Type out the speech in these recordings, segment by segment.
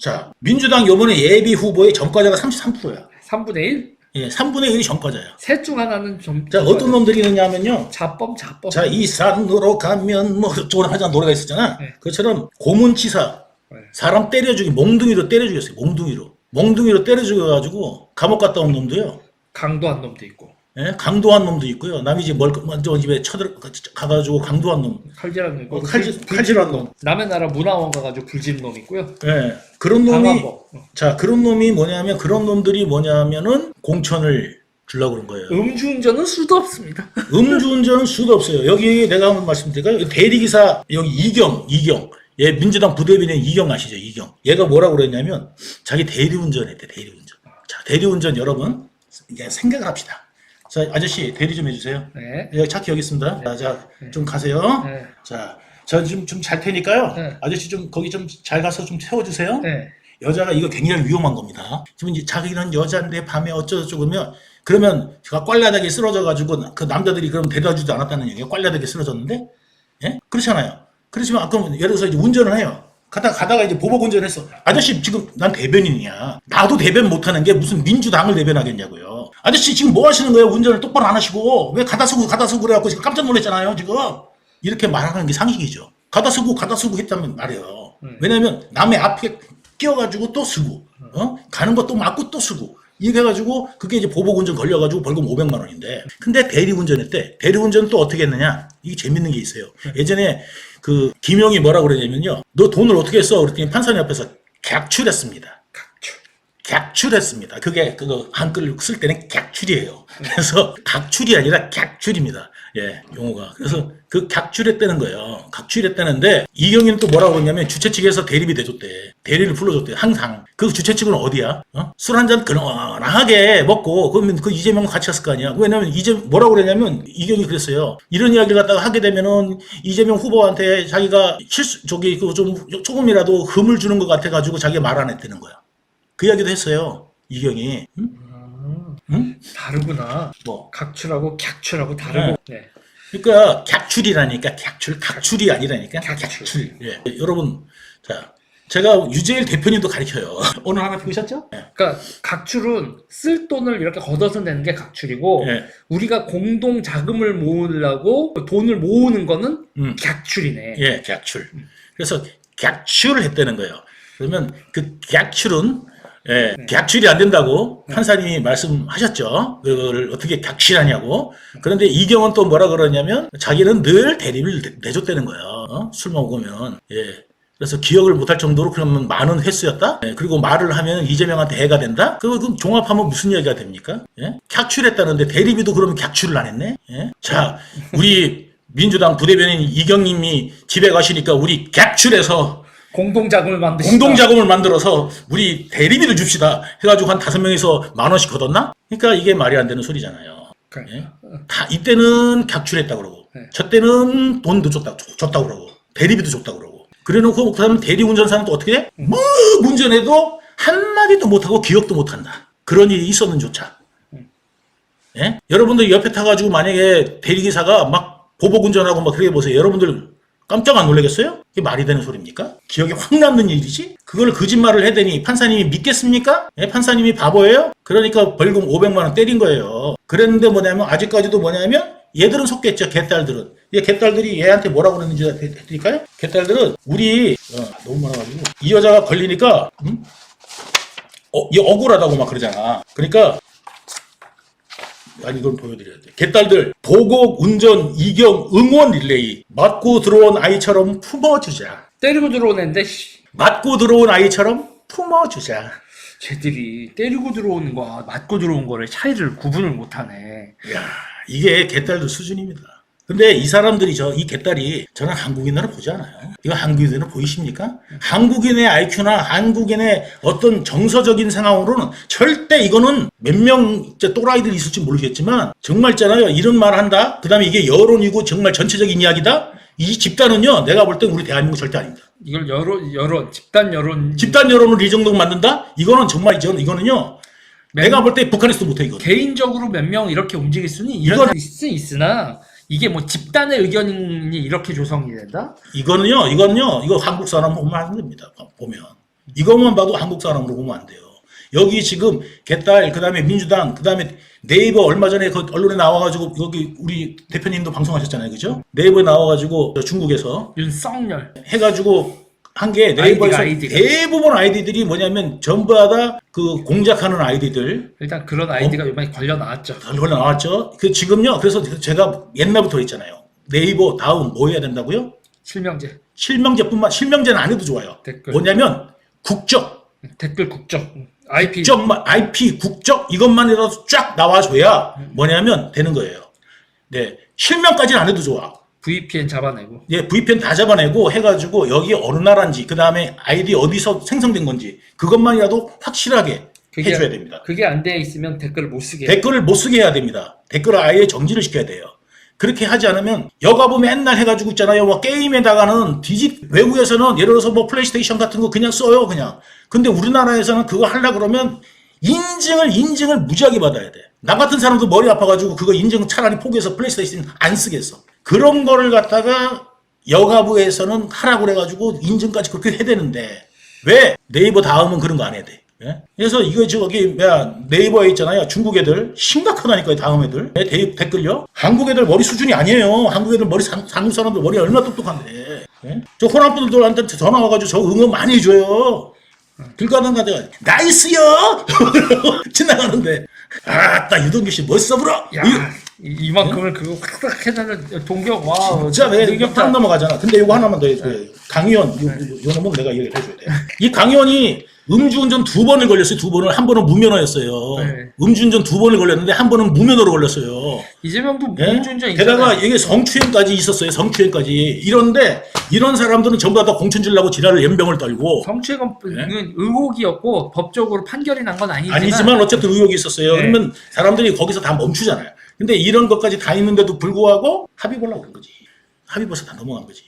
자, 민주당 요번에 예비 후보의 전과자가 33%야. 3분의 1? 예, 3분의 1이 전과자야. 셋 중 하나는 좀. 자, 어떤 놈들이 있느냐면요. 자범, 자범. 자, 이 산으로 가면 뭐 저런 하자 노래가 있었잖아. 네. 그처럼 고문치사 네. 사람 때려 죽이 몽둥이로 때려 죽였어요. 몽둥이로. 몽둥이로 때려 죽여 가지고 감옥 갔다 온 놈도요. 강도한 놈도 있고. 예, 강도한 놈도 있고요. 남이 집 멀, 먼저 집에 쳐들 가가지고 강도한 놈, 칼질한 놈. 어, 칼질, 불- 칼질한 놈. 남의 나라 문화원 가가지고 불지는 놈 있고요. 예, 그런 놈이 강화법. 자 그런 놈이 뭐냐면 그런 놈들이 뭐냐면은 공천을 주려고 그런 거예요. 음주운전은 수도 없습니다. 음주운전은 수도 없어요. 여기 내가 한번 말씀드릴까요? 대리기사 여기 이경 이경 예 민주당 부대변인 이경 아시죠? 이경 얘가 뭐라고 그랬냐면 자기 대리운전했대 대리운전. 자 대리운전 여러분 이제 생각을 합시다. 자 아저씨 대리 좀 해주세요. 네. 여기 차키 여기 있습니다. 자, 좀 가세요. 네. 자, 저 지금 좀 잘 테니까요. 네. 아저씨 좀 거기 좀 잘 가서 좀 태워주세요. 네. 여자가 이거 굉장히 위험한 겁니다. 지금 이제 자기는 여자인데 밤에 어쩌고저쩌고 그러면 그러면 제가 꽐라닥에 쓰러져 가지고 그 남자들이 그럼 데려다 주지 않았다는 얘기예요. 꽐라닥에 쓰러졌는데 예? 그렇잖아요. 그렇지만 아까 예를 들어서 이제 운전을 해요. 가다가 가다가 이제 보복 운전했어. 아저씨 지금 난 대변인이야. 나도 대변 못하는 게 무슨 민주당을 대변하겠냐고요. 아저씨 지금 뭐 하시는 거예요? 운전을 똑바로 안 하시고 왜 가다 쓰고 가다 쓰고 그래갖고 지금 깜짝 놀랐잖아요. 지금 이렇게 말하는 게 상식이죠. 가다 쓰고 가다 쓰고 했다면 말이에요. 왜냐면 남의 앞에 끼어가지고 또 쓰고 어? 가는 것도 맞고 또 쓰고 이렇게 해가지고 그게 이제 보복운전 걸려가지고 벌금 500만 원인데 근데 대리운전했대 대리운전 또 어떻게 했느냐 이게 재밌는 게 있어요 예전에 그 김영이 뭐라고 그러냐면요 너 돈을 어떻게 써 그랬더니 판사님 앞에서 객출했습니다. 객출했습니다. 그게 그거 한글을 쓸 때는 객출이에요. 그래서 각출이 아니라 객출입니다. 예 용어가. 그래서 그 객출했다는 거예요. 각출했다는데 이경이는 또 뭐라고 했냐면 주최 측에서 대리비 대줬대. 대리를 불러줬대. 항상. 그 주최 측은 어디야? 어? 술 한잔 그런하게 먹고 그러면 그 이재명 같이 갔을 거 아니야. 왜냐면 이재 뭐라고 그랬냐면 이경이 그랬어요. 이런 이야기를 갖다가 하게 되면은 이재명 후보한테 자기가 실수 저기 그 좀 조금이라도 흠을 주는 것 같아 가지고 자기가 말 안 했다는 거야 그 이야기도 했어요 이경이 응? 음, 응? 다르구나. 뭐 각출하고 객출하고 다르고. 네. 그러니까 객출이라니까 객출 각출이 아니라니까 객출. 객출 예. 여러분 자 제가 유재일 대표님도 가르쳐요 오늘 하나 배우셨죠? 예. 그러니까 각출은 쓸 돈을 이렇게 걷어서 내는 게 각출이고 예. 우리가 공동 자금을 모으려고 돈을 모으는 거는 음. 객출이네. 예, 객출. 그래서 객출을 했다는 거예요. 그러면 그 객출은 예, 객출이 안 된다고 판사님이 말씀하셨죠. 그걸 어떻게 객출하냐고. 그런데 이경은 또 뭐라 그러냐면 자기는 늘 대리를 내- 내줬다는 거예요. 어? 술 먹으면. 예. 그래서 기억을 못할 정도로 그러면 많은 횟수였다? 예, 그리고 말을 하면 이재명한테 해가 된다? 그거 그럼 종합하면 무슨 얘기가 됩니까? 예? 객출했다는데 대리비도 그러면 객출을 안 했네? 예? 자, 우리 민주당 부대변인 이경님이 집에 가시니까 우리 객출해서 공동 자금을 만드시다. 공동 자금을 만들어서 우리 대리비를 줍시다 해가지고 한 다섯 명이서 만 원씩 걷었나? 그러니까 이게 말이 안 되는 소리잖아요. 그러니까. 예? 다 이때는 객출했다 그러고 네. 저 때는 돈도 줬다 줬다 그러고 대리비도 줬다 그러고 그래놓고 그다음 대리 운전사는 또 어떻게 돼? 뭐 운전해도 한 마디도 못하고 기억도 못한다. 그런 일이 있었는조차. 예? 여러분들 옆에 타가지고 만약에 대리기사가 막 보복 운전하고 막 그렇게 보세요. 여러분들 깜짝 안 놀라겠어요? 이게 말이 되는 소리입니까? 기억에 확 남는 일이지? 그걸 거짓말을 해대니 판사님이 믿겠습니까? 예, 판사님이 바보예요? 그러니까 벌금 500만 원 때린 거예요. 그랬는데 뭐냐면 아직까지도 뭐냐면 얘들은 속겠죠. 개딸들은. 얘 개딸들이 얘한테 뭐라고 그러는지 해드릴까요? 개딸들은 우리 어, 너무 많아가지고 이 여자가 걸리니까 음? 어, 얘 억울하다고 막 그러잖아. 그러니까 아니 이건 보여드려야 돼. 개딸들 보복 운전 이경 응원 릴레이 맞고 들어온 아이처럼 품어주자. 때리고 들어오는데 씨, 맞고 들어온 아이처럼 품어주자. 쟤들이 때리고 들어오는 거와 맞고 들어온 거를 차이를 구분을 못하네. 이야, 이게 개딸들 수준입니다. 근데 이 사람들이 저 이 개딸이 저는 한국인으로 보지 않아요. 이거 한국인으로 보이십니까? 한국인의 IQ나 한국인의 어떤 정서적인 상황으로는 절대 이거는 몇명 또라이들이 있을지 모르겠지만 정말 있잖아요. 이런 말 한다. 그 다음에 이게 여론이고 정말 전체적인 이야기다. 이 집단은요. 내가 볼 땐 우리 대한민국 절대 아닙니다. 이걸 여론 여론 집단 여론 집단 여론을 이 정도 만든다? 이거는 정말 이건 이거는요. 내가 볼 때 북한에서도 못해 이거. 개인적으로 몇 명 이렇게 움직일 수는 이런 이건- 있, 있으나 이게 뭐 집단의 의견이 이렇게 조성이 된다? 이거는요, 이거는요, 이거 한국 사람 보면 안 됩니다. 보면. 이것만 봐도 한국 사람으로 보면 안 돼요. 여기 지금 개딸 그 다음에 민주당 그 다음에 네이버 얼마 전에 그 언론에 나와가지고 여기 우리 대표님도 방송하셨잖아요, 그죠? 네이버에 나와가지고 저 중국에서 윤석열. 해가지고 한 게 네이버에서 아이디가. 대부분 아이디들이 뭐냐면 전부 다 그 공작하는 아이디들 일단 그런 아이디가 이번에 걸려 나왔죠. 얼굴 나왔죠. 그 지금요. 그래서 제가 옛날부터 있잖아요. 네이버 다음 뭐 해야 된다고요? 실명제. 실명제뿐만 실명제는 안 해도 좋아요. 댓글. 뭐냐면 국적, 댓글 국적. IP. 국적만 IP 국적 이것만이라도 쫙 나와줘야 뭐냐면 되는 거예요. 네, 실명까지는 안 해도 좋아. VPN 잡아내고. 예, VPN 다 잡아내고 해가지고 여기 어느 나라인지 그 다음에 아이디 어디서 생성된 건지 그것만이라도 확실하게 그게- 해줘야 됩니다. 그게 안 돼 있으면 댓글을 못 쓰게. 댓글을 못 쓰게 해야 됩니다. 댓글을 아예 정지를 시켜야 돼요. 그렇게 하지 않으면 여가부 맨날 해가지고 있잖아요. 뭐 게임에다가는 디지 외국에서는 예를 들어서 뭐 플레이스테이션 같은 거 그냥 써요 그냥. 근데 우리나라에서는 그거 하려 그러면 인증을 인증을 무지하게 받아야 돼. 나 같은 사람도 머리 아파가지고 그거 인증 차라리 포기해서 플레이스테이션 안 쓰겠어. 그런 거를 갖다가 여가부에서는 하라고 그래가지고 인증까지 그렇게 해야 되는데 왜? 네이버 다음은 그런 거 안 해야 돼? 예? 그래서 이거 저기 뭐야 네이버에 있잖아요. 중국 애들 심각하다니까요 다음 애들. 네, 대- 댓글요? 한국 애들 머리 수준이 아니에요. 한국 애들 머리 상- 한국 사람들 머리 얼마나 똑똑한데. 예? 저 호남 분들한테 전화 와가지고 저 응원 많이 해줘요. 들가는 가다가 나이스요! 지나가는데. 아따 유동규 씨 멋있어 불어? 야, 이, 이만큼을 그거 확확 해내는 동경 와. 진짜 내 능력다. 딱 넘어가잖아. 근데 이거 하나만 더 해줘야 돼. 강의원, 요, 요, 요 놈은 내가 얘기를 해줘야 돼. 이 강의원이 음주운전 두 번을 걸렸어요. 두 번을. 한 번은 무면허였어요. 네. 음주운전 두 번을 걸렸는데 한 번은 무면허로 걸렸어요. 이재명도 예? 음주운전 게다가. 이게 성추행까지 있었어요. 성추행까지. 이런데 이런 사람들은 전부 다 공천 주려고 지랄을 연병을 떨고 성추행은 네? 의혹이었고 법적으로 판결이 난 건 아니지만, 아니지만 어쨌든 의혹이 있었어요. 네. 그러면 사람들이 거기서 다 멈추잖아요. 근데 이런 것까지 다 있는데도 불구하고 합의 보려고 그런 거지. 합의 벌써 다 넘어간 거지.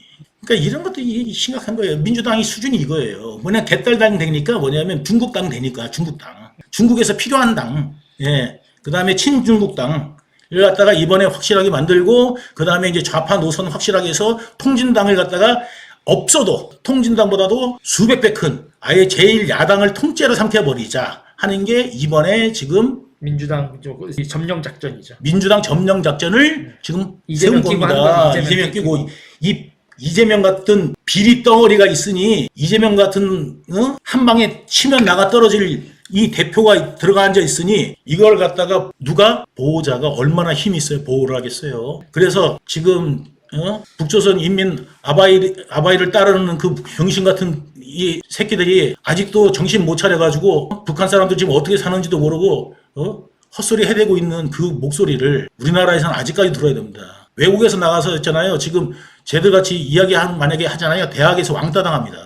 그러니까 이런 것도 이- 심각한 거예요. 민주당이 수준이 이거예요. 뭐냐 개딸당 되니까 뭐냐면 중국당 되니까 중국당. 중국에서 필요한 당. 예. 그 다음에 친중국당. 을 갖다가 이번에 확실하게 만들고 그 다음에 이제 좌파 노선 확실하게 해서 통진당을 갖다가 없어도 통진당보다도 수백 배 큰 아예 제일 야당을 통째로 삼켜버리자 하는 게 이번에 지금 민주당 저- 이 점령 작전이죠. 민주당 점령 작전을 지금 이재명 세운 끼고 하는 겁니다. 거죠. 이재명 이재명 끼고 이 이재명 같은 비리 덩어리가 있으니 이재명 같은 어? 한 방에 치면 나가 떨어질 이 대표가 들어가 앉아 있으니 이걸 갖다가 누가 보호자가 얼마나 힘이 있어요 보호를 하겠어요. 그래서 지금 어? 북조선 인민 아바이 아바이를 따르는 그 병신 같은 이 새끼들이 아직도 정신 못 차려가지고 북한 사람들 지금 어떻게 사는지도 모르고 어? 헛소리 해대고 있는 그 목소리를 우리나라에서는 아직까지 들어야 됩니다. 외국에서 나가서 했잖아요. 지금 쟤들 같이 이야기하는 만약에 하잖아요. 대학에서 왕따 당합니다.